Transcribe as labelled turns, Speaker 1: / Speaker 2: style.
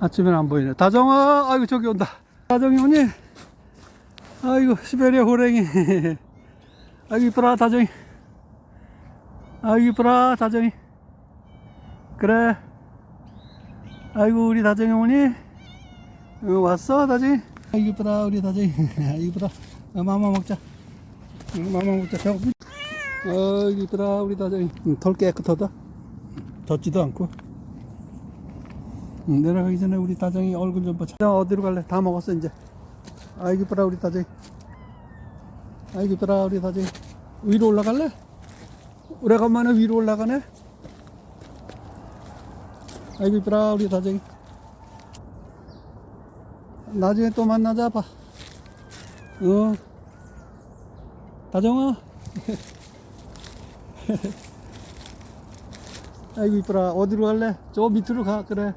Speaker 1: 아침엔 안 보이네. 다정아, 아이고, 저기 온다. 다정이 오니? 아이고, 시베리아 호랭이. 아이고, 이쁘라, 다정이. 아이고, 이쁘라, 다정이. 그래. 아이고, 우리 다정이 오니? 어, 왔어, 다정이? 아이고, 이쁘라, 우리 다정이. 아이고, 이쁘라. 어, 마마 먹자. 응, 마마 먹자. 아이고, 이쁘라, 우리 다정이. 응, 털 깨끗하다. 덥지도 않고. 응, 내려가기 전에 우리 다정이 얼굴 좀 보자. 자, 어디로 갈래? 다 먹었어, 이제. 아이고, 이쁘라, 우리 다정이. 아이고, 이쁘라, 우리 다정이. 위로 올라갈래? 오래간만에 위로 올라가네? 아이고, 이쁘라, 우리 다정이. 나중에 또 만나자, 봐. 어. 다정아. 아이고, 이쁘라. 어디로 갈래? 저 밑으로 가, 그래.